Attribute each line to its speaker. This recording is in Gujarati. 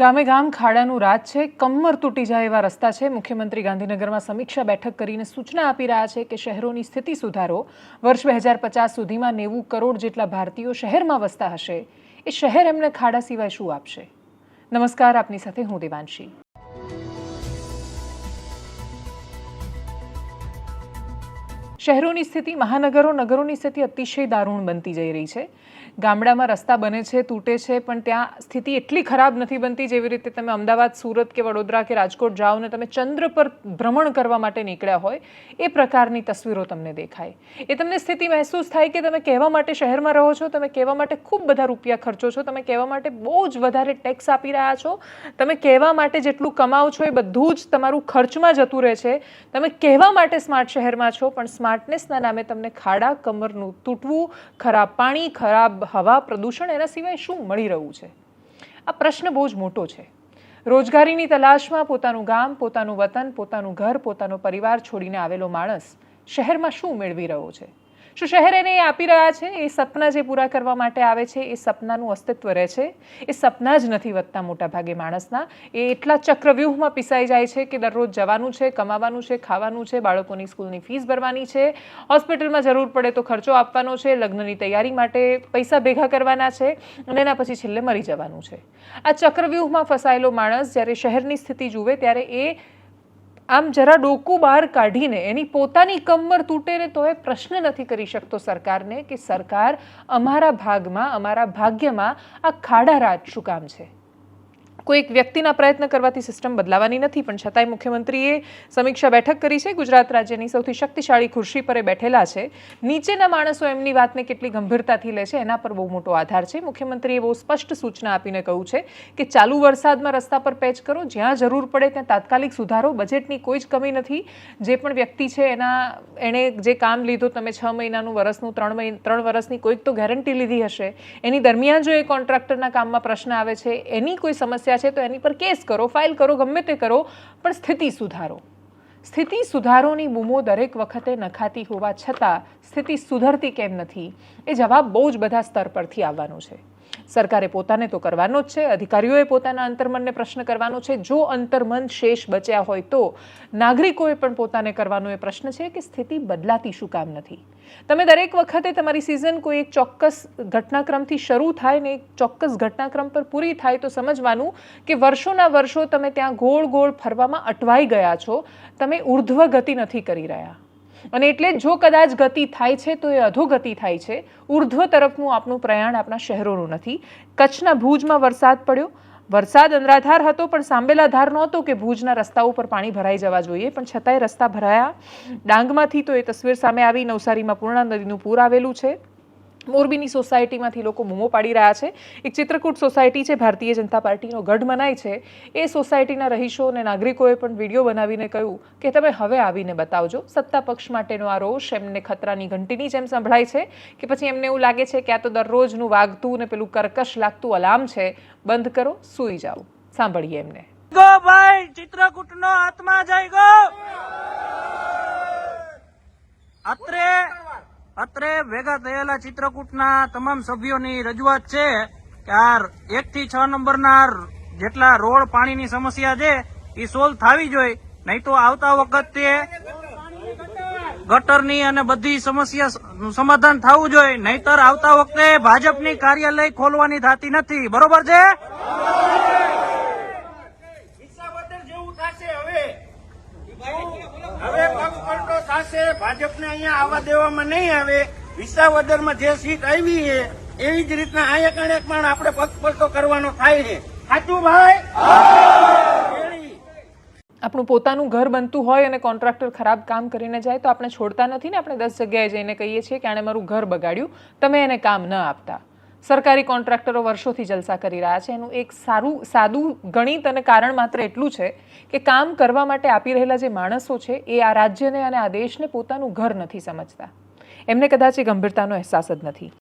Speaker 1: ગામે ગામ ખાડાનું રાજ છે. કમર તૂટી જાય એવા રસ્તા છે. મુખ્યમંત્રી ગાંધીનગરમાં સમીક્ષા બેઠક કરીને સૂચના આપી રહ્યા છે કે શહેરોની સ્થિતિ સુધારો. વર્ષ બે હજાર પચાસ સુધીમાં નેવું કરોડ જેટલા ભારતીયો શહેરમાં વસતા હશે. એ શહેર એમને ખાડા સિવાય શું આપશે? નમસ્કાર, આપની સાથે હું દેવાંશી. શહેરોની સ્થિતિ, મહાનગરો, નગરોની સ્થિતિ અતિશય દારૂણ બનતી જઈ રહી છે. ગામડામાં રસ્તા બને છે, તૂટે છે, પણ ત્યાં સ્થિતિ એટલી ખરાબ નથી બનતી જેવી રીતે તમે અમદાવાદ, સુરત કે વડોદરા કે રાજકોટ જાઓ ને તમે ચંદ્ર પર ભ્રમણ કરવા માટે નીકળ્યા હોય, એ પ્રકારની તસવીરો તમને દેખાય. એ તમને સ્થિતિ મહેસૂસ થાય કે તમે કહેવા માટે શહેરમાં રહો છો, તમે કહેવા માટે ખૂબ બધા રૂપિયા ખર્ચો છો, તમે કહેવા માટે બહુ જ વધારે ટેક્સ આપી રહ્યા છો, તમે કહેવા માટે જેટલું કમાઓ છો એ બધું જ તમારું ખર્ચમાં જતું રહે છે, તમે કહેવા માટે સ્માર્ટ શહેરમાં છો, પણ સ્માર્ટનેસના નામે તમને ખાડા કમરનું તૂટવું, ખરાબ પાણી, ખરાબ હવા પ્રદૂષણ એના સિવાય શું મળી રહ્યું છે? આ પ્રશ્ન બહુ જ મોટો છે. રોજગારીની તલાશમાં પોતાનું ગામ, પોતાનું વતન, પોતાનું ઘર, પોતાનો પરિવાર છોડીને આવેલો માણસ શહેરમાં શું મેળવી રહ્યો છે? શું શહેર એને એ આપી રહ્યા છે. એ સપના જે પૂરા કરવા માટે આવે છે, એ સપનાનું અસ્તિત્વ રહે છે. એ સપના જ નથી વધતા મોટાભાગે માણસના. એ એટલા ચક્રવ્યૂહમાં પીસાઈ જાય છે કે દરરોજ જવાનું છે, કમાવાનું છે, ખાવાનું છે, બાળકોની સ્કૂલની ફીસ ભરવાની છે. હોસ્પિટલમાં જરૂર પડે તો ખર્ચો આપવાનો છે, લગ્નની તૈયારી માટે પૈસા ભેગા કરવાના છે અને એના પછી છેલ્લે મરી જવાનું છે. આ ચક્રવ્યૂહમાં ફસાયેલો માણસ જ્યારે શહેરની સ્થિતિ જુએ ત્યારે એ આમ જરા ડોકું બહાર કાઢીને એની પોતાની કમર તૂટે ને તો એ પ્રશ્ન નથી કરી શકતો સરકારને કે સરકાર અમારા ભાગમાં, અમારા ભાગ્યમાં આ ખાડા રાજ શું કામ છે? કોઈ એક વ્યક્તિના પ્રયત્ન કરવાથી સિસ્ટમ બદલાવાની નથી, પણ છતાંય મુખ્યમંત્રીએ સમીક્ષા બેઠક કરી છે. ગુજરાત રાજ્યની સૌથી શક્તિશાળી ખુરશી પર એ બેઠેલા છે. નીચેના માણસો એમની વાતને કેટલી ગંભીરતાથી લે છે એના પર બહુ મોટો આધાર છે. મુખ્યમંત્રીએ બહુ સ્પષ્ટ સૂચના આપીને કહ્યું છે કે ચાલુ વરસાદમાં રસ્તા પર પેચ કરો, જ્યાં જરૂર પડે ત્યાં તાત્કાલિક સુધારો, બજેટની કોઈ જ કમી નથી. જે પણ વ્યક્તિ છે એના, એણે જે કામ લીધું, તમે છ મહિનાનું વરસનું, ત્રણ મહિના ત્રણ વર્ષની કોઈક તો ગેરંટી લીધી હશે. એની દરમિયાન જો એ કોન્ટ્રાક્ટરના કામમાં પ્રશ્ન આવે છે, એની કોઈ સમસ્યા છે તો એની પર કેસ કરો, ફાઇલ કરો, ગમે તે કરો, પણ સ્થિતિ સુધારો. સ્થિતિ સુધારોની બૂમો દરેક વખતે નખાતી હોવા છતાં સ્થિતિ સુધરતી કેમ નથી? એ જવાબ બહુ જ બધા સ્તર પરથી આવવાનો છે. સરકારે પોતાને તો કરવાનો જ છે, અધિકારીઓએ પોતાના અંતર્મનને પ્રશ્ન કરવાનો છે. જો અંતર્મન શેષ બચ્યા હોય તો નાગરિકોએ પણ પોતાને કરવાનો એ પ્રશ્ન છે કે સ્થિતિ બદલાતી શું કામ નથી. તમે દરેક વખતે તમારી સિઝન કોઈ એક ચોક્કસ ઘટનાક્રમથી શરૂ થાય ને એક ચોક્કસ ઘટનાક્રમ પર પૂરી થાય તો સમજવાનું કે વર્ષોના વર્ષો તમે ત્યાં ગોળ ગોળ ફરવામાં અટવાઈ ગયા છો. તમે ઉર્ધ્વ ગતિ નથી કરી રહ્યા. અને એટલે જો કદાચ ગતિ થાય છે, તો એ અધોગતિ થાય છે. ઉર્ધ્વ તરફનું આપણું પ્રયાણ આપણા શહેરોનું નથી. કચ્છના ભુજમાં વરસાદ પડ્યો. વરસાદ અંધરાધાર હતો, પણ સાંબેલા ધાર નહોતો કે ભુજના રસ્તાઓ પર પાણી ભરાઈ જવા જોઈએ. પણ છતાંય રસ્તા ભરાયા. ડાંગમાંથી તો એ તસવીર સામે આવી. નવસારીમાં પૂર્ણા નદીનું પૂર આવેલું છે. મોરબીની સોસાયટીમાંથી લોકો બૂમો પાડી રહ્યા છે. એક ચિત્રકૂટ સોસાયટી છે, ભારતીય જનતા પાર્ટીનો ગઢ મનાય છે. એ સોસાયટીના રહીશો અને નાગરિકોએ પણ વીડિયો બનાવીને કહ્યું કે તમે હવે આવીને બતાવજો. સત્તા પક્ષ માટેનો આ રોષ એમને ખતરાની ઘંટીની જેમ સંભળાય છે કે પછી એમને એવું લાગે છે કે આ તો દરરોજનું વાગતું ને પેલું કર્કશ લાગતું અલાર્મ છે. બંધ કરો, સૂઈ જાઓ. સાંભળીએ એમને.
Speaker 2: ગો ભાઈ! ચિત્રકૂટનો આત્મા જય ગો! અત્રે અત્રે ભેગા થયેલા ચિત્રકૂટના તમામ સભ્યોની રજૂઆત છે કે આ એક થી છ નંબરના જેટલા રોડ પાણીની સમસ્યા છે, એ સોલ્વ થવી જોઈએ. નહીં તો આવતા વખતે ગટરની અને બધી સમસ્યા સમાધાન થવું જોઈએ. નહીતર આવતા વખતે ભાજપની કાર્યાલય ખોલવાની થતી નથી. બરોબર છે
Speaker 3: વિસાવદર જેવું થશે હવે હવે પગ પલટો થશે ભાજપને અહીંયા આવવા દેવામાં નહીં આવે. વિસાવદરમાં જે સીટ આવી છે એવી જ રીતના અહીંયા એક પણ આપણે પગ પલટો કરવાનો થાય છે. સાચું ભાઈ?
Speaker 1: આપણું પોતાનું ઘર બનતું હોય અને કોન્ટ્રાક્ટર ખરાબ કામ કરીને જાય તો આપણે છોડતા નથી ને આપણે દસ જગ્યાએ જઈને કહીએ છીએ કે આણે મારું ઘર બગાડ્યું. તમે એને કામ ન આપતા. સરકારી કોન્ટ્રાક્ટરો વર્ષોથી જલસા કરી રહ્યા છે. એનું એક સારું, સાદું ગણિત અને કારણ માત્ર એટલું છે કે કામ કરવા માટે આપી રહેલા જે માણસો છે, એ આ રાજ્યને અને આ દેશને પોતાનું ઘર નથી સમજતા. એમને કદાચ એ ગંભીરતાનો અહેસાસ જ નથી.